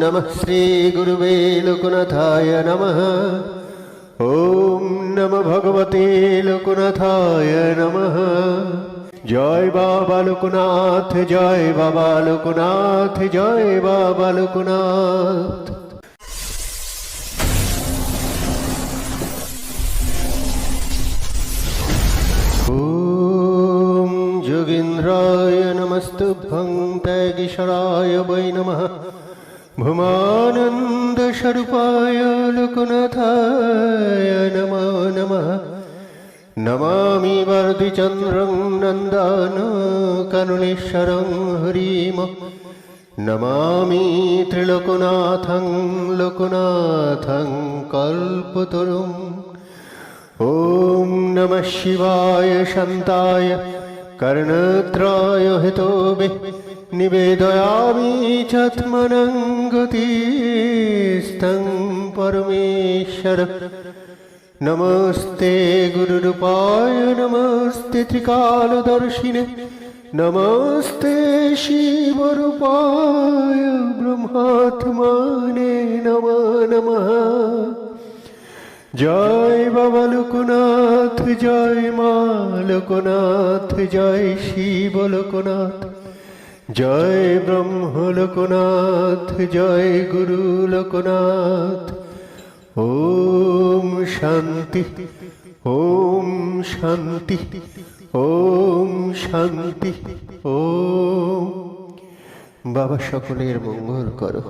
নমঃ শ্রীগুরুবে লোকনাথায় নমঃ ওম নম ভগবতে লোকনাথায় নমঃ জয় বাবা লোকনাথ জয় বাবা লোকনাথ জয় বাবা লোকনাথ ॐ যোগীন্দ্রায় নমস্তুভ্যং ত্যাগীশ্বরায় वै नमः भुमानन्दस्वरूपाय लोकनाथाय नमो नमः नमामि वर्धिचन्द्रं नन्दानकरुणेश्वरं हरिम नमामि त्रिलोकनाथं लोकनाथं कल्पतरुम् ॐ नमः शिवाय शान्ताय कर्णत्राय हितोभिः निवेदयामि चात्मनं गतिस्तं परमेश्वर नमस्ते गुरुरूपाय नमस्ते त्रिकालदर्शिने नमस्ते शिवरूपाय ब्रह्मात्माने नमो नमः জয় বাবা লোকনাথ জয় মা লোকনাথ জয় শিব লোকনাথ জয় ব্রহ্ম লোকনাথ, জয় গুরু লোকনাথ। ওম শান্তি ওম শান্তি ওম শান্তি, ওম। বাবা, সকলের মঙ্গল করো।